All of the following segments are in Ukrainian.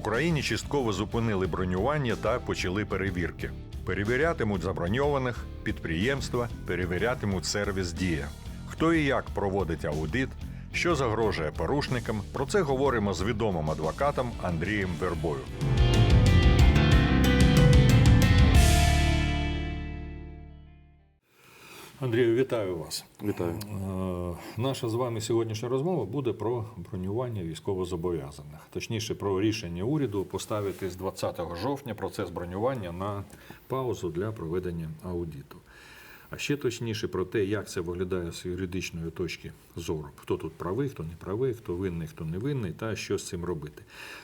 Україні частково зупинили бронювання та почали перевірки. Перевірятимуть заброньованих, підприємства, перевірятимуть сервіс Дія. Хто і як проводить аудит, що загрожує порушникам. Про це говоримо з відомим адвокатом Андрієм Вербою. Андрію, вітаю вас. Вітаю. Е, Наша з вами сьогоднішня розмова буде про бронювання військовозобов'язаних, точніше про рішення уряду поставити з 20 жовтня процес бронювання на паузу для проведення аудиту. А ще точніше про те, як це виглядає з юридичної точки зору. Хто тут правий, хто не правий, хто винний, хто не винний, та що з цим робити.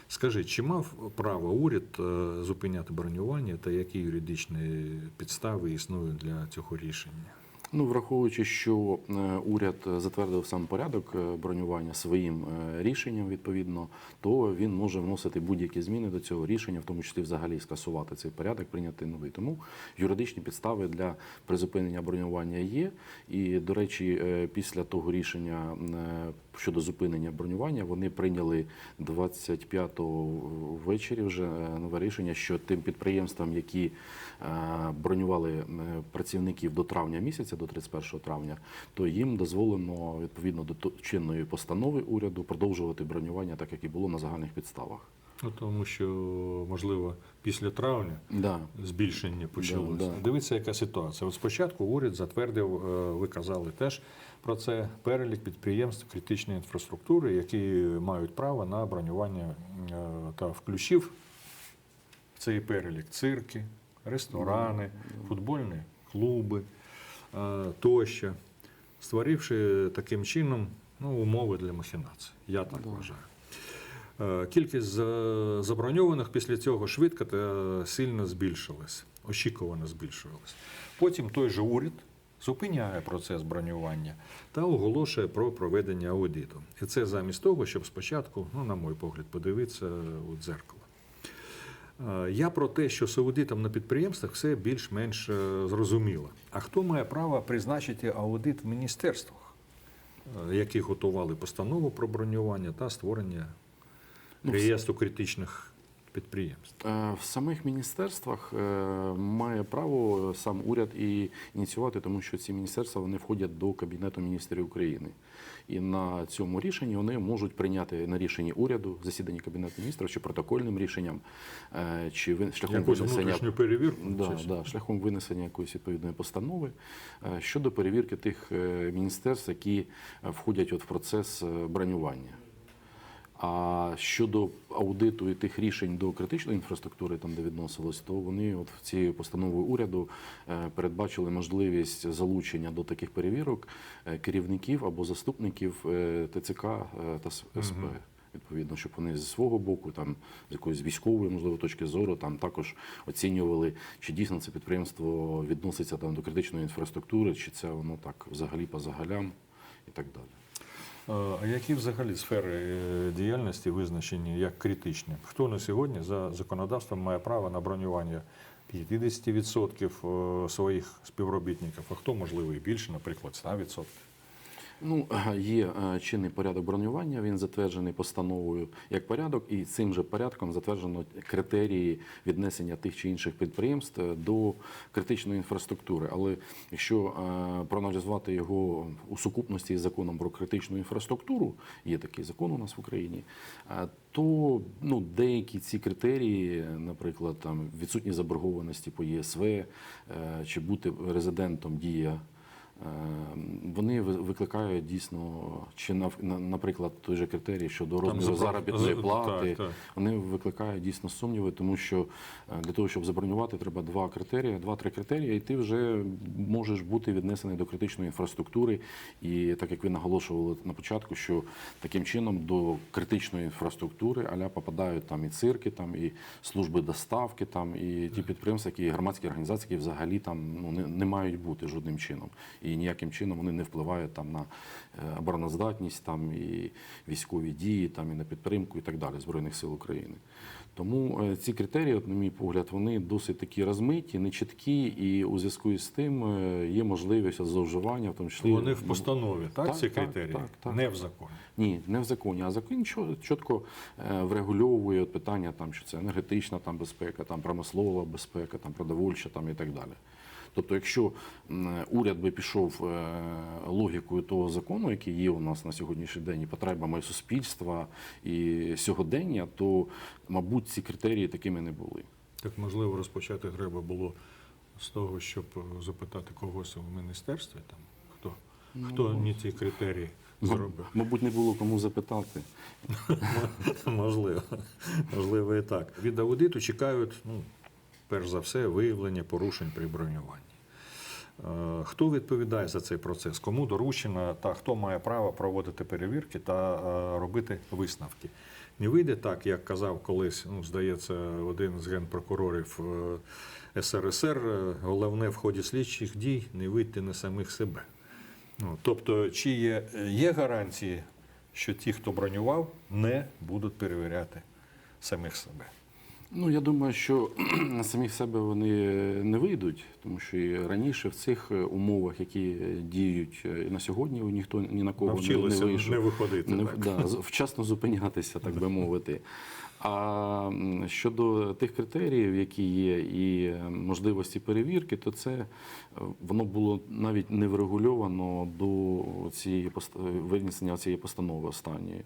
Скажіть, чи мав право уряд е, зупиняти бронювання та які юридичні підстави існують для цього рішення? Ну, враховуючи, що е, уряд затвердив сам порядок е, бронювання своїм е, рішенням, відповідно, то він може вносити будь-які зміни до цього рішення, в тому числі взагалі скасувати цей порядок, прийняти новий. Тому юридичні підстави для призупинення бронювання є. І, до речі, після того рішення щодо зупинення бронювання вони прийняли 25-го ввечері вже нове рішення, що тим підприємствам, які бронювали е, працівників до травня місяця, до 31 травня, то їм дозволено відповідно до чинної постанови уряду продовжувати бронювання, так як і було на загальних підставах. Ну, тому що, можливо, після травня Да. збільшення почалося. Да, да. Дивіться, яка ситуація. От спочатку уряд затвердив, е, ви казали теж про це, перелік підприємств критичної інфраструктури, які мають право на бронювання е, та включив в цей перелік цирки, ресторани, футбольні клуби е, тощо, створивши таким чином ну, умови для махінацій. Я так вважаю. Е, Кількість заброньованих після цього швидко та сильно збільшилась, очікувано збільшувалась. Потім той же уряд зупиняє процес бронювання та оголошує про проведення аудиту. І це замість того, щоб спочатку, ну, на мій погляд, подивитися у дзеркало. Е, Я про те, що з аудитом на підприємствах все більш-менш е, зрозуміло. А хто має право призначити аудит в міністерствах, е, які готували постанову про бронювання та створення Ну, реєстру критичних підприємств? Е, В самих міністерствах е, має право сам уряд і ініціювати, тому що ці міністерства вони входять до Кабінету міністрів України. І на цьому рішенні вони можуть прийняти на рішенні уряду засідання Кабінету міністрів чи протокольним рішенням, е, чи ви- шляхом Якусь винесення перевірку? Да, да, шляхом винесення якоїсь відповідної постанови щодо перевірки тих міністерств, які входять от в процес бронювання. А щодо аудиту і тих рішень до критичної інфраструктури, там де відносилось, то вони от в цією постановою уряду е, передбачили можливість залучення до таких перевірок е, керівників або заступників е, ТЦК та СП. Відповідно, щоб вони зі свого боку, там з якоїсь військової можливо точки зору, там також оцінювали, чи дійсно це підприємство відноситься там до критичної інфраструктури, чи це воно так взагалі по загалям і так далі. Е, А які взагалі сфери е, діяльності визначені як критичні? Хто на сьогодні за законодавством має право на бронювання 50% е, своїх співробітників, а хто можливо і більше, наприклад, 100%? Ну, є е, чинний порядок бронювання, він затверджений постановою як порядок, і цим же порядком затверджено критерії віднесення тих чи інших підприємств е, до критичної інфраструктури. Але якщо е, проаналізувати його у сукупності з законом про критичну інфраструктуру, є такий закон у нас в Україні, то ну, деякі ці критерії, наприклад, там відсутність заборгованості по ЄСВ чи бути резидентом дія. Е, Вони ви- викликають дійсно, чи наприклад, той же критерій щодо розміру заробітної плати, так, так. вони викликають дійсно сумніви, тому що е, для того, щоб забронювати, треба два критерії, два-три критерії, і ти вже можеш бути віднесений до критичної інфраструктури. І так як ви наголошували на початку, що таким чином до критичної інфраструктури аля попадають там і цирки, там і служби доставки, там і ті підприємства, які громадські організації, які взагалі там ну не, не мають бути жодним чином. І ніяким чином вони не впливають там на е, обороноздатність, там і військові дії, там і на підтримку, і так далі збройних сил України. Тому е, ці критерії, на мій погляд, вони досить такі розмиті, нечіткі, і у зв'язку із тим е, є можливість зловживання, в тому числі Вони в постанові, так, Так, ці так, критерії? так, так. Не в законі. ні, не в законі, а закон чітко врегульовує питання, там, що це енергетична там, безпека, там, промислова безпека, там, продовольча там, і так далі. Тобто, якщо уряд би пішов е, логікою того закону, який є у нас на сьогоднішній день, і потребами суспільства і сьогодення, то, мабуть, ці критерії такими не були. Так можливо розпочати треба було з того, щоб е, запитати когось у міністерстві, там хто, хто Ну, не ці критерії зробив. Мабуть, не було кому запитати. Можливо, можливо, і так. Від аудиту чекають, ну, перш за все, виявлення порушень при бронюванні. Е, Хто відповідає за цей процес? Кому доручено та хто має право проводити перевірки та е, робити висновки? Не вийде так, як казав колись, ну, здається, один з генпрокурорів е, СРСР, головне в ході слідчих дій не вийти на самих себе. Ну, тобто, чи є, є гарантії, що ті, хто бронював, не будуть перевіряти самих себе? Ну, я думаю, що на самих себе вони не вийдуть, тому що і раніше в цих е, умовах, які е, діють е, і на сьогодні, ніхто ні на кого не, не вийшов. не виходити. Не, так. да, вчасно зупинятися, так би мовити. А щодо тих критеріїв, які є, і можливості перевірки, то це е, воно було навіть не врегульовано до цієї винесення цієї постанови останньої,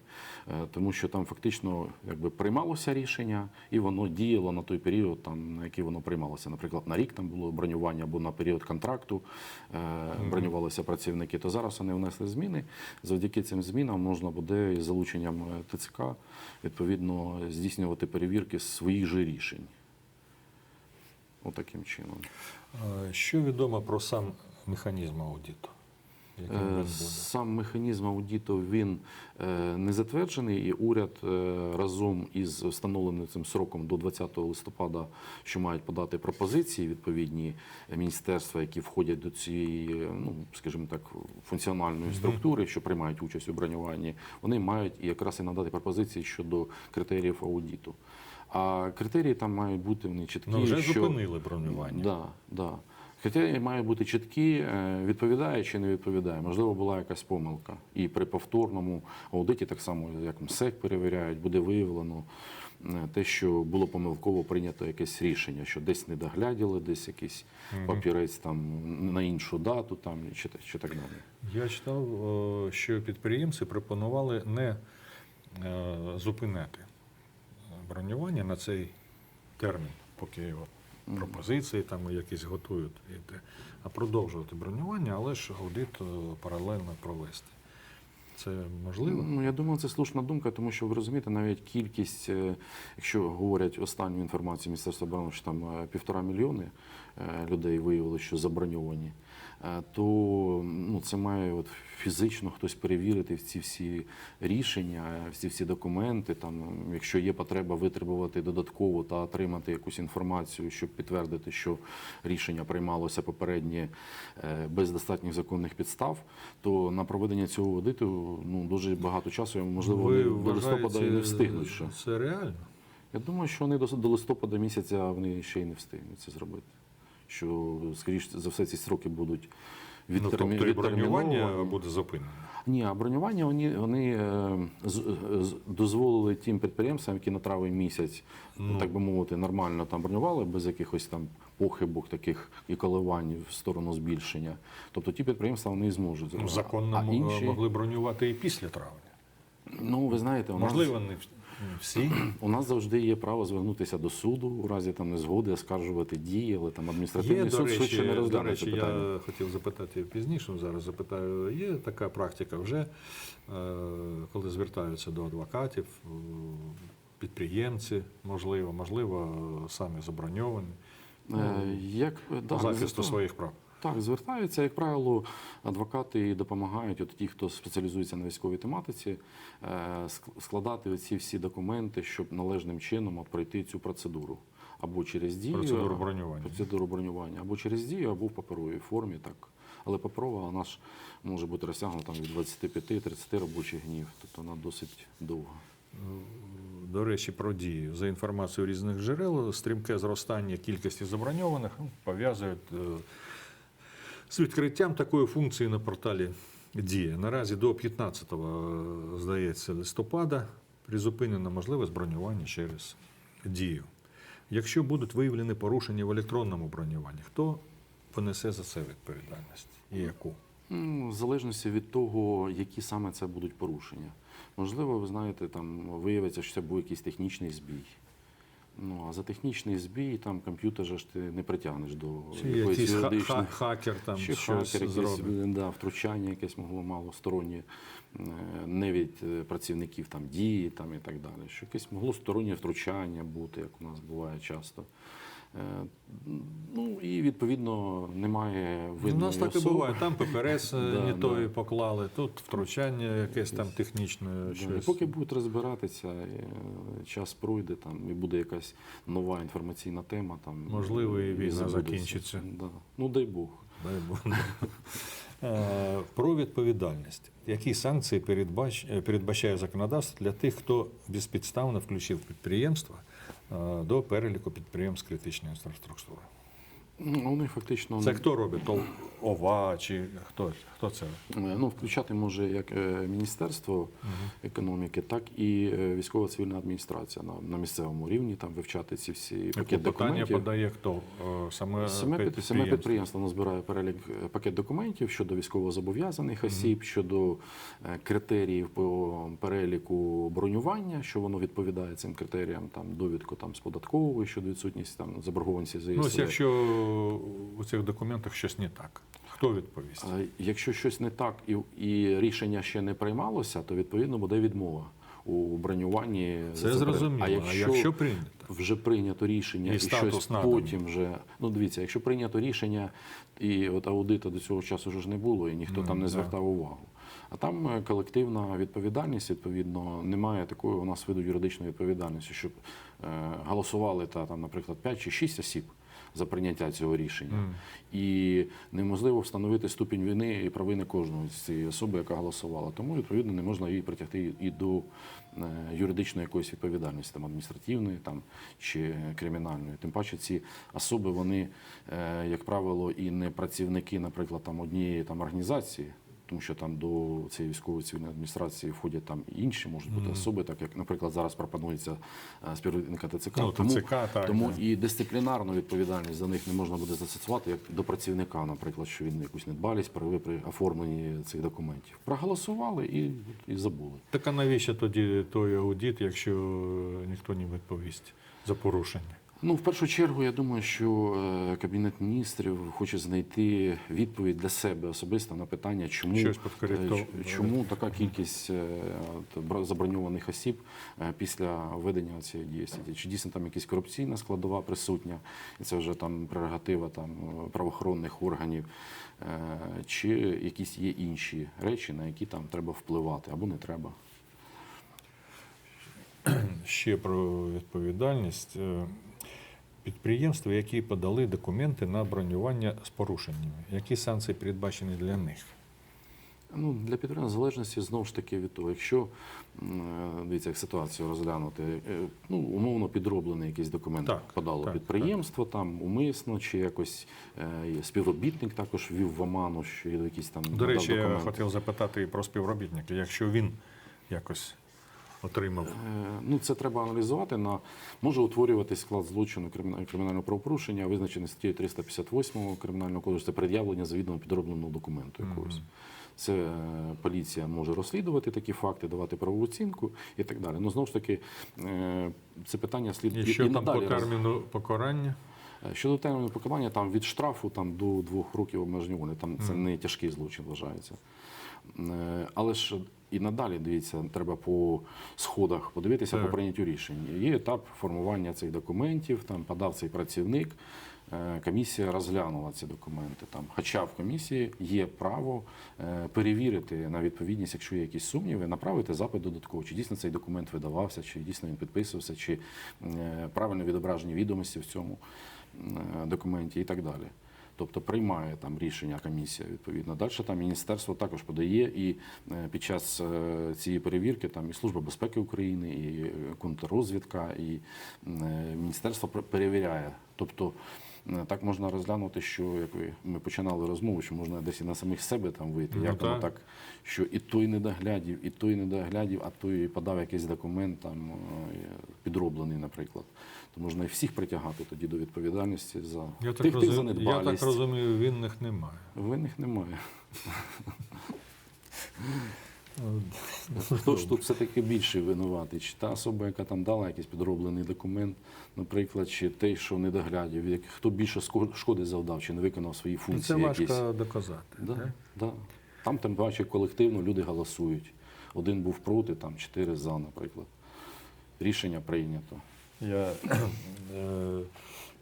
Е, тому що там фактично якби приймалося рішення, і воно діяло на той період, там на який воно приймалося. Наприклад, на рік там було бронювання або на період контракту е, бронювалися працівники. То зараз вони внесли зміни. Завдяки цим змінам можна буде із залученням ТЦК відповідно здійснювати перевірки своїх же рішень. Отаким чином. Що відомо про сам механізм аудиту? Яким він Е, буде? Сам механізм аудиту він е, не затверджений, і уряд е, разом із встановленим цим сроком до 20 листопада, що мають подати пропозиції відповідні міністерства, які входять до цієї, ну скажімо так, функціональної структури, що приймають участь у бронюванні, вони мають і якраз і надати пропозиції щодо критеріїв аудиту. А критерії там мають бути вони чіткі. Ну, вже що... зупинили бронювання. Да, да. Критерії мають бути чіткі, е, відповідає чи не відповідає. Можливо, була якась помилка. І при повторному аудиті, так само як МСЕК перевіряють, буде виявлено е, те, що було помилково прийнято якесь рішення, що десь не догляділи, десь якийсь папірець там на іншу дату, там чи, чи так далі. Я читав, що підприємці пропонували не е, зупиняти бронювання на цей термін, поки от пропозиції там якісь готують, а продовжувати бронювання, але ж аудит е, паралельно провести. Це можливо? Ну, я думаю, це слушна думка, тому що ви розумієте, навіть кількість, е, якщо говорять останню інформацію Міністерства оборони, що там е, півтора мільйони людей виявили, що заброньовані, то ну, це має от фізично хтось перевірити ці всі рішення, всі всі документи. Там, якщо є потреба витребувати додатково та отримати якусь інформацію, щоб підтвердити, що рішення приймалося попереднє е, без достатніх законних підстав, то на проведення цього аудиту ну, дуже багато часу, можливо, Ви до листопада і не встигнуть ще. Це реально? Я думаю, що вони до, до листопада місяця вони ще й не встигнуть це зробити. Що, скоріш за все, ці сроки будуть Ну, відтермі... тобто і бронювання буде зупинено. Ні, а бронювання вони, вони е, з- дозволили тим підприємствам, які на травень місяць, Ну. так би мовити, нормально там бронювали, без якихось там похибок таких і коливань в сторону збільшення. Тобто ті підприємства вони зможуть Ну, законно а м- інші, могли бронювати і після травня. ну ви знаєте, у нас, Можливо, не всі. у нас завжди є право звернутися до суду у разі там незгоди, оскаржувати дії, але там адміністративний Є, суд до речі, швидше не до речі це питання. я хотів запитати пізніше, зараз запитаю. Є така практика вже, е, коли звертаються до адвокатів, е, підприємці, можливо, можливо, самі заброньовані Е, Як да, захисту своїх прав. Так, звертаються, як правило, адвокати допомагають, от ті, хто спеціалізується на військовій тематиці, е, складати ці всі документи, щоб належним чином от пройти цю процедуру. Або через дію, Процедуру бронювання. процедуру бронювання, або через дію, або в паперовій формі, так Але паперова вона ж може бути розтягнута від 25-30 робочих днів, тобто вона досить довга. До речі, про дію. За інформацією різних джерел, стрімке зростання кількості заброньованих ну, пов'язують е, з відкриттям такої функції на порталі Дія. Наразі до 15, е, здається, листопада призупинена можливість бронювання через дію. Якщо будуть виявлені порушення в електронному бронюванні, хто понесе за це відповідальність і яку? Ну, В залежності від того, які саме це будуть порушення. Можливо, ви знаєте, там виявиться, що це був якийсь технічний збій. Ну, а за технічний збій там комп'ютер же ж ти не притягнеш до Чи якоїсь якийсь ха- хакер там Чи щось хакер, якесь зробить? да, втручання, якесь могло малостороннє, е, не від е, працівників там дії там, і так далі. Що якесь могло стороннє втручання бути, як у нас буває часто. Е, Ну і відповідно немає У нас так і буває. Там ППРС не тої поклали, тут втручання якесь там технічне. Да, і поки будуть розбиратися, е, час пройде там і буде якась нова інформаційна тема. Там Можливо, і війна закінчиться. Да. Ну дай Бог. Дай Бог. Е, Про відповідальність. Які санкції передбач... передбачає законодавство для тих, хто безпідставно включив підприємства до переліку підприємств критичної інфраструктури? Ну, Вони фактично Це хто робить? То ОВА чи хто, хто це? Е, Ну, включати може як е, Міністерство економіки, так і е, військова цивільна адміністрація на, на місцевому рівні, там вивчати ці всі пакет питання документів. подає хто? Саме, Саме, під- саме підприємство? підприємство назбирає перелік пакет документів щодо військовозобов'язаних осіб, щодо е, критеріїв по переліку бронювання, що воно відповідає цим критеріям, там довідку там з податкової щодо відсутності там заборгованості за Ну, якщо у цих документах щось не так, хто відповість? Якщо щось не так і, і рішення ще не приймалося, то відповідно буде відмова у бронюванні. Це зрозуміло. А А якщо, якщо прийнято? вже прийнято рішення І і, щось наданий. потім вже ну дивіться, якщо прийнято рішення, і от аудиту до цього часу вже ж не було, і ніхто Ну, там не да. звертав увагу. А там е, колективна відповідальність, відповідно, немає такої у нас виду юридичної відповідальності, щоб е, голосували та там, наприклад, 5 чи 6 осіб за прийняття цього рішення. І неможливо встановити ступінь вини і провини кожної з цієї особи, яка голосувала. Тому відповідно не можна її притягти і до е, юридичної якоїсь відповідальності, там адміністративної там чи кримінальної. Тим паче ці особи, вони, е, як правило, і не працівники, наприклад, там однієї там організації. Тому що там до цієї військової цивільної адміністрації входять там і інші можуть бути особи, так як, наприклад, зараз пропонується е, співробітника ТЦК. Ну, тому ТЦК, так, тому да. і дисциплінарну відповідальність за них не можна буде застосувати як до працівника, наприклад, що він якусь недбалість проявив при оформленні цих документів. Проголосували і, і забули. Так а навіщо тоді той аудит, якщо ніхто не відповість за порушення? Ну, в першу чергу, я думаю, що е, Кабінет міністрів хоче знайти відповідь для себе особисто на питання, чому, е, чому така кількість е, заброньованих осіб після введення цієї діяльності. Чи дійсно там якась корупційна складова присутня, і це вже там прерогатива там, правоохоронних органів, чи якісь є інші речі, на які там треба впливати або не треба. Ще про відповідальність. Підприємства, які подали документи на бронювання з порушеннями, які санкції передбачені для них? Ну, для підтримання залежності знову ж таки від того, якщо е, дивіться, як ситуацію розглянути, е, ну умовно підроблений якийсь документ Так, подало так, підприємство, там умисно, чи якось е, співробітник також ввів в оману, що є якісь там До речі, я хотів запитати про співробітника, якщо він якось отримав. Е, Ну, це треба аналізувати. На може утворювати склад злочину кримінального правопорушення, визначений статтею 358 кримінального кодексу, це пред'явлення завідомо підробленого документу якогось. Це е, поліція може розслідувати такі факти, давати правову оцінку і так далі. Ну знову ж таки, е, це питання слід І що там по надалі терміну покарання? Щодо терміну покарання, там від штрафу там, до двох років обмеження волі. Там це не тяжкий злочин вважається. Але ж і надалі дивіться, треба по сходах подивитися Так. по прийняттю рішень. Є етап формування цих документів, там подав цей працівник. е, Комісія розглянула ці документи. Там, хоча в комісії є право е, перевірити на відповідність, якщо є якісь сумніви, направити запит додатково, чи дійсно цей документ видавався, чи дійсно він підписувався, чи е, правильно відображені відомості в цьому документі і так далі. Тобто приймає там рішення комісія відповідно. Далі там міністерство також подає і е, під час е, цієї перевірки там і Служба безпеки України, і е, контррозвідка, і міністерство пер- перевіряє. Тобто так можна розглянути, що як ви ми починали розмову, що можна десь і на самих себе там вийти. Ну, як воно так. так, що і той не доглядів, і той не доглядів, а той подав якийсь документ там підроблений, наприклад. То можна і всіх притягати тоді до відповідальності за Я тих, так, тих розумію, я так розумію, винних немає. Винних немає. Хто ж тут все-таки більший винуватий? Чи та особа, яка там дала якийсь підроблений документ, наприклад, чи той, що не доглядів, хто більше шкоди завдав, чи не виконав свої функції Це важко якісь. доказати. Да, так? да. Там тим паче колективно люди голосують. Один був проти, там чотири за, наприклад. Рішення прийнято. Я е,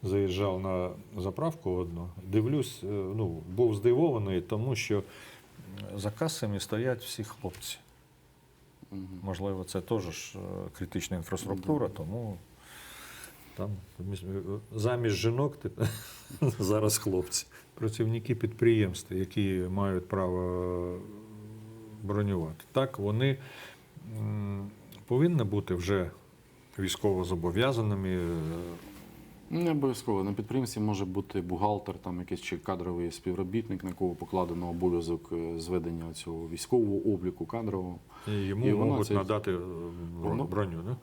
заїжджав на заправку одну, дивлюсь, е, ну, був здивований, тому що за касами стоять всі хлопці. Можливо, це теж ж, е, критична інфраструктура, тому там замість- замість жінок тепер зараз хлопці. Працівники підприємств, які мають право бронювати. Так, вони м, повинні бути вже військово зобов'язаними. е, Не обов'язково. На підприємстві може бути бухгалтер, там якийсь чи кадровий співробітник, на кого покладено обов'язок е, зведення цього військового обліку кадрового. І йому І можуть це- надати е, бро- Ну, броню. не?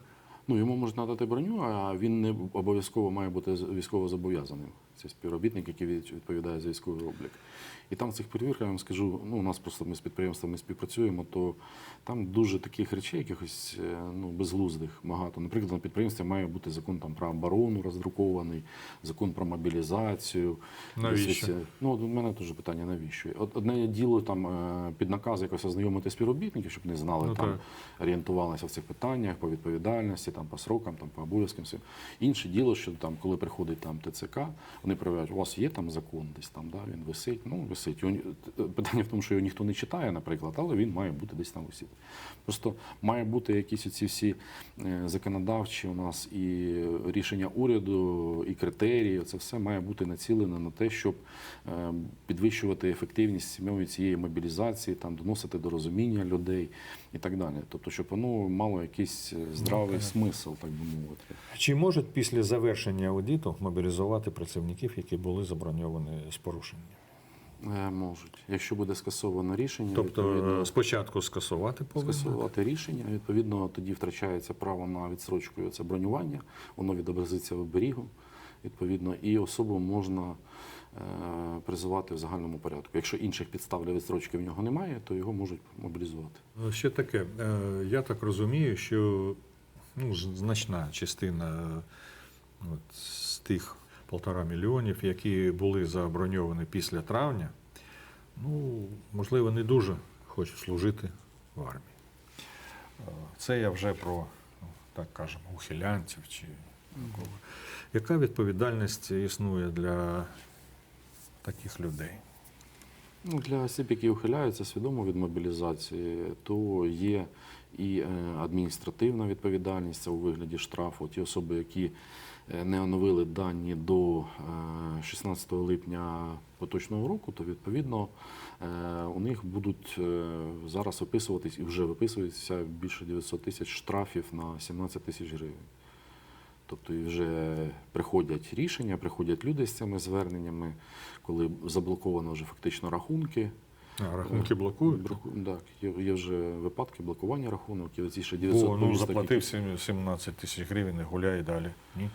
Ну, йому можуть надати броню, а він не обов'язково має бути військово зобов'язаним. Це співробітник, який відповідає за військовий облік. І там в цих перевірках, я вам скажу, ну, у нас просто ми з підприємствами співпрацюємо, то там дуже таких речей, якихось е, ну, безглуздих багато. Наприклад, на підприємстві має бути закон там, про оборону роздрукований, закон про мобілізацію. Навіщо? Ну, от у мене теж питання, навіщо? От одне діло там е, під наказ якось ознайомити співробітників, щоб не знали Ну, там орієнтувалися в цих питаннях по відповідальності, там по срокам, там по обов'язкам. Інше діло, що там, коли приходить там ТЦК, вони перевіряють, у вас є там закон десь там, да, він висить. Ну, висить. Його, питання в тому, що його ніхто не читає, наприклад, але він має бути десь там висіти. Просто має бути якісь оці всі е, законодавчі у нас і рішення уряду, і критерії. Це все має бути націлене на те, щоб е, підвищувати ефективність сім'ї цієї мобілізації, там доносити до розуміння людей і так далі. Тобто, щоб воно мало якийсь е, здравий смисл, так би мовити. Чи можуть після завершення аудиту мобілізувати працівників, які були заброньовані з порушенням? Е, Можуть, якщо буде скасовано рішення, Тобто відповідно, е, спочатку скасувати повинні? скасувати рішення. Відповідно, тоді втрачається право на відсрочку це бронювання, воно відобразиться в оберігу. Відповідно, і особу можна е, призивати в загальному порядку. Якщо інших підстав для відсрочки в нього немає, то його можуть мобілізувати. Ще таке. е, Я так розумію, що ну, значна частина е, от, з тих полтора мільйонів, які були заброньовані після травня, ну, можливо, не дуже хочуть служити в армії. Е, Це я вже про, ну, так кажемо, ухилянців чи. Яка відповідальність існує для таких людей? Ну, для осіб, які ухиляються свідомо від мобілізації, то є і е, адміністративна відповідальність це у вигляді штрафу. Ті особи, які е, не оновили дані до е, 16 липня поточного року, то відповідно е, у них будуть е, зараз виписуватись і вже виписується більше 900 тисяч штрафів на 17 тисяч гривень. Тобто вже приходять рішення, приходять люди з цими зверненнями, коли заблоковано вже фактично рахунки. А, рахунки блокують? Так, є, є вже випадки блокування рахунок, і ці ще 900 О, ну, повісток, заплатив 17 тисяч гривень і гуляє далі. Ні?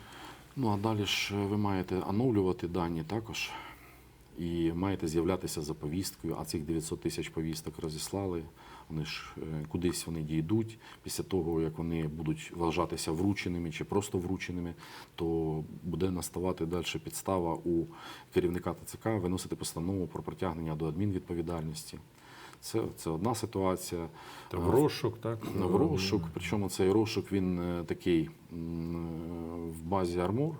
Ну а далі ж ви маєте оновлювати дані також. І маєте з'являтися за повісткою, а цих 900 тисяч повісток розіслали. Вони ж е, кудись вони дійдуть. Після того, як вони будуть вважатися врученими чи просто врученими, то буде наставати далі підстава у керівника ТЦК виносити постанову про притягнення до адмінвідповідальності. Це, це одна ситуація. Та Е, в розшук, так? В розшук, причому цей розшук він е, такий в базі армор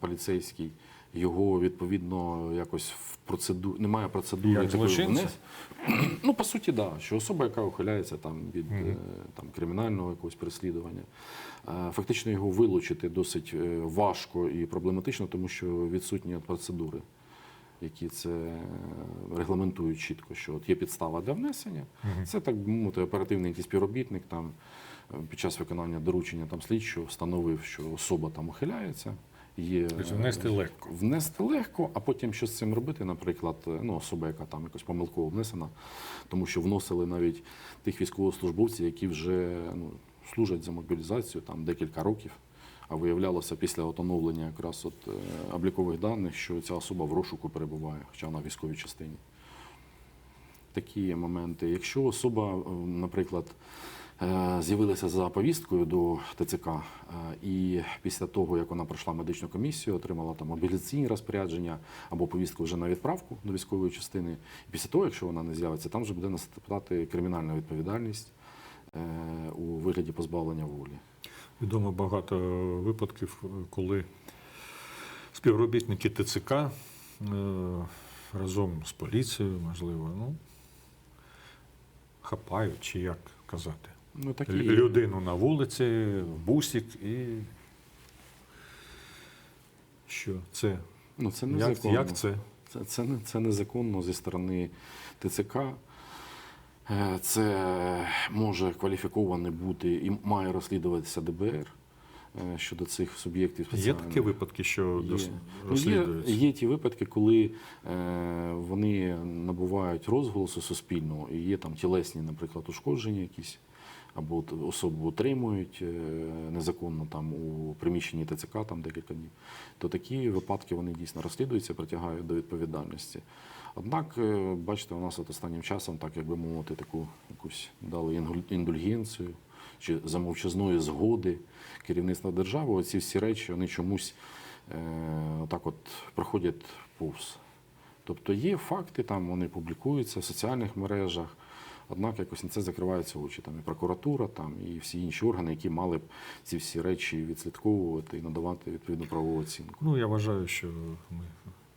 поліцейський. Його відповідно якось в процедурі немає процедури Як такої внес- Ну по суті, да, що особа, яка ухиляється там від Мгм. е, там кримінального якогось переслідування, е, фактично його вилучити досить е, важко і проблематично, тому що відсутні процедури. які це регламентують чітко, що от є підстава для внесення. Це так би мовити, оперативний якийсь співробітник там під час виконання доручення там слідчого встановив, що особа там ухиляється. Є Тобто внести легко. внести легко, а потім що з цим робити, наприклад, ну, особа, яка там якось помилково внесена, тому що вносили навіть тих військовослужбовців, які вже ну, служать за мобілізацію там декілька років. А виявлялося після оновлення якраз от е, облікових даних, що ця особа в розшуку перебуває, хоча вона в військовій частині. Такі є моменти. Якщо особа, е, наприклад, е, з'явилася за повісткою до ТЦК, е, і після того, як вона пройшла медичну комісію, отримала там мобілізаційні розпорядження або повістку вже на відправку до військової частини, і після того, якщо вона не з'явиться, там вже буде наступати кримінальна відповідальність е, у вигляді позбавлення волі. Відомо багато випадків, коли співробітники ТЦК разом з поліцією, можливо, ну, хапають, чи як казати, Ну, такі... Лю- людину на вулиці, в бусик і. Що це? Ну, це Як, незаконно. як це? Це, це, не- це незаконно зі сторони ТЦК. Е, Це може кваліфіковане бути і має розслідуватися ДБР е, щодо цих суб'єктів. Є спеціальних. такі випадки, що Є. дос- Ну, є, розслідуються? є ті випадки, коли е, вони набувають розголосу суспільного і є там тілесні, наприклад, ушкодження якісь, або особу утримують е, незаконно там у приміщенні ТЦК там декілька днів, то такі випадки вони дійсно розслідуються, притягають до відповідальності. Однак, е, бачите, у нас от останнім часом, так як би мовити, таку якусь дали індульгенцію чи за мовчазної згоди керівництва держави. Оці всі речі вони чомусь е, так от проходять повз. Тобто є факти, там вони публікуються в соціальних мережах, однак якось на це закриваються очі. Там і прокуратура, там і всі інші органи, які мали б ці всі речі відслідковувати і надавати відповідну правову оцінку. Ну, я вважаю, що ми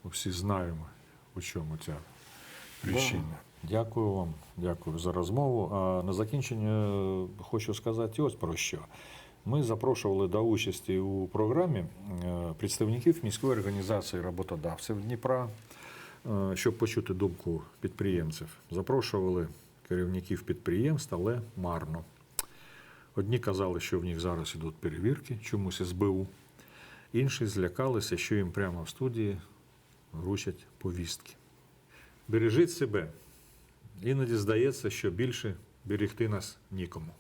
всі знаємо, у чому ця причина. Дякую вам, дякую за розмову. А на закінчення е, хочу сказати ось про що. Ми запрошували до участі у програмі е, представників міської організації роботодавців Дніпра, е, щоб почути думку підприємців. Запрошували керівників підприємств, але марно. Одні казали, що в них зараз ідуть перевірки, чомусь СБУ. Інші злякалися, що їм прямо в студії вручать повістки. Бережіть себе. Іноді здається, що більше берегти нас нікому.